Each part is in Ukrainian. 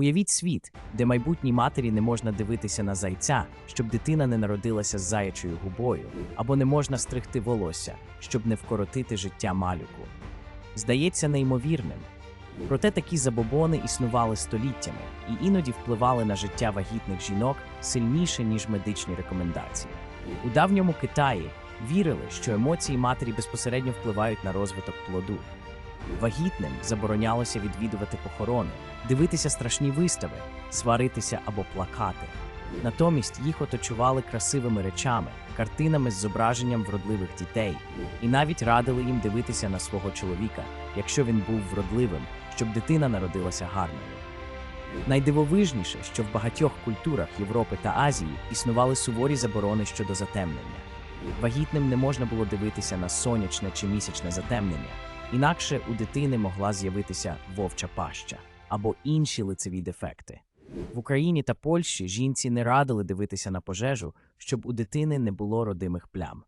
Уявіть світ, де майбутній матері не можна дивитися на зайця, щоб дитина не народилася з заячою губою, або не можна стригти волосся, щоб не вкоротити життя малюку. Здається неймовірним. Проте такі забобони існували століттями і іноді впливали на життя вагітних жінок сильніше, ніж медичні рекомендації. У давньому Китаї вірили, що емоції матері безпосередньо впливають на розвиток плоду. Вагітним заборонялося відвідувати похорони, дивитися страшні вистави, сваритися або плакати. Натомість їх оточували красивими речами, картинами з зображенням вродливих дітей, і навіть радили їм дивитися на свого чоловіка, якщо він був вродливим, щоб дитина народилася гарною. Найдивовижніше, що в багатьох культурах Європи та Азії існували суворі заборони щодо затемнення. Вагітним не можна було дивитися на сонячне чи місячне затемнення, інакше у дитини могла з'явитися вовча паща або інші лицеві дефекти. В Україні та Польщі жінці не радили дивитися на пожежу, щоб у дитини не було родимих плям.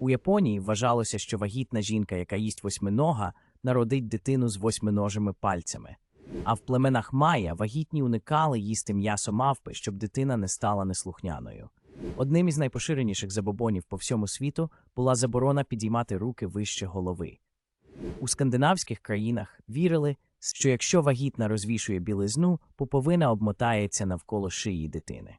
У Японії вважалося, що вагітна жінка, яка їсть восьминога, народить дитину з восьминожими пальцями. А в племенах Майя вагітні уникали їсти м'ясо мавпи, щоб дитина не стала неслухняною. Одним із найпоширеніших забобонів по всьому світу була заборона підіймати руки вище голови. У скандинавських країнах вірили, що якщо вагітна розвішує білизну, пуповина обмотається навколо шиї дитини.